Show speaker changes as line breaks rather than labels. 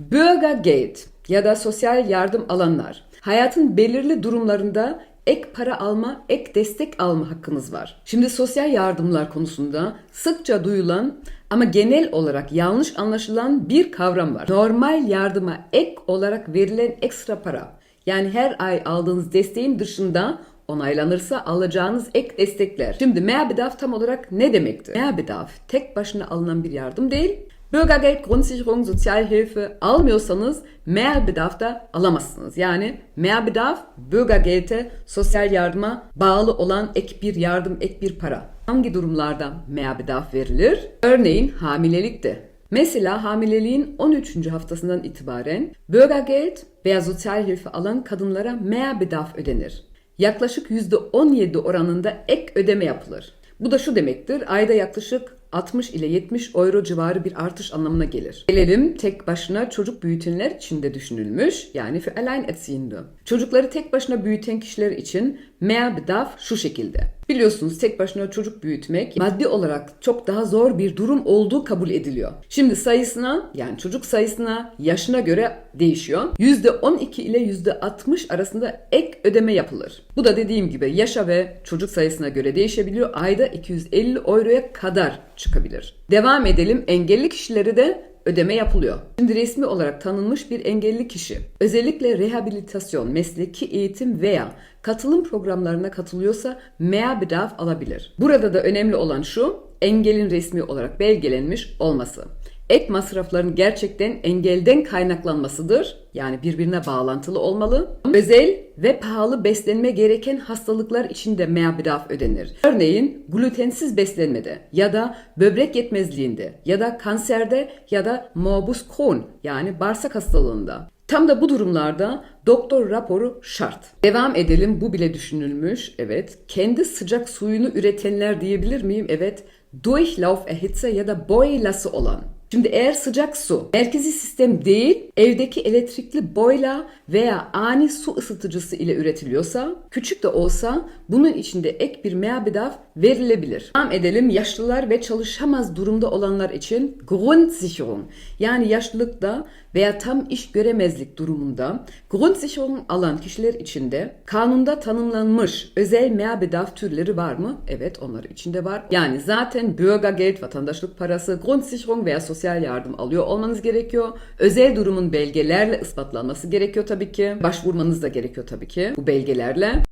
Bürgergeld ya da sosyal yardım alanlar hayatın belirli durumlarında ek para alma, ek destek alma hakkınız var. Şimdi sosyal yardımlar konusunda sıkça duyulan ama genel olarak yanlış anlaşılan bir kavram var. Normal yardıma ek olarak verilen ekstra para. Yani her ay aldığınız desteğin dışında onaylanırsa alacağınız ek destekler. Şimdi Mehrbedarf tam olarak ne demektir? Mehrbedarf tek başına alınan bir yardım değil. Bürgergeld, Grundsicherung, Sozialhilfe almıyorsanız Mehrbedarf da alamazsınız. Yani Mehrbedarf Bürgergeld'e, sosyal yardıma bağlı olan ek bir yardım, ek bir para. Hangi durumlarda Mehrbedarf verilir? Örneğin hamilelikte. Mesela hamileliğin 13. haftasından itibaren Bürgergeld veya Sozialhilfe alan kadınlara Mehrbedarf ödenir. Yaklaşık %17 oranında ek ödeme yapılır. Bu da şu demektir, ayda yaklaşık 60 ile 70 euro civarı bir artış anlamına gelir. Gelelim tek başına çocuk büyütenler için de düşünülmüş. Yani für Alleinerziehende. Çocukları tek başına büyüten kişiler için Mehrbedarf şu şekilde. Biliyorsunuz tek başına çocuk büyütmek maddi olarak çok daha zor bir durum olduğu kabul ediliyor. Şimdi sayısına yani çocuk sayısına yaşına göre değişiyor. %12 ile %60 arasında ek ödeme yapılır. Bu da dediğim gibi yaşa ve çocuk sayısına göre değişebiliyor. Ayda 250 euroya kadar çıkabilir. Devam edelim. Engelli kişileri de ödeme yapılıyor. Şimdi resmi olarak tanınmış bir engelli kişi özellikle rehabilitasyon, mesleki eğitim veya katılım programlarına katılıyorsa Mehrbedarf alabilir. Burada da önemli olan şu, engelin resmi olarak belgelenmiş olması. Ek masrafların gerçekten engelden kaynaklanmasıdır. Yani birbirine bağlantılı olmalı. Özel ve pahalı beslenme gereken hastalıklar için de Mehrbedarf ödenir. Örneğin glutensiz beslenmede ya da böbrek yetmezliğinde ya da kanserde ya da morbus Crohn yani bağırsak hastalığında. Tam da bu durumlarda doktor raporu şart. Devam edelim bu bile düşünülmüş. Evet. Kendi sıcak suyunu üretenler diyebilir miyim? Evet. Durchlauferhitze ya da boylası olan. Şimdi eğer sıcak su merkezi sistem değil evdeki elektrikli boyla veya ani su ısıtıcısı ile üretiliyorsa küçük de olsa bunun içinde ek bir Mehrbedarf verilebilir. Devam edelim yaşlılar ve çalışamaz durumda olanlar için Grundsicherung yani yaşlılıkta veya tam iş göremezlik durumunda Grundsicherung alan kişiler içinde kanunda tanımlanmış özel Mehrbedarf türleri var mı? Evet onlar içinde var. Yani zaten Bürgergeld, vatandaşlık parası, Grundsicherung veya sosyal yardım alıyor olmanız gerekiyor. Özel durumun belgelerle ispatlanması gerekiyor tabii ki. Başvurmanız da gerekiyor tabii ki bu belgelerle.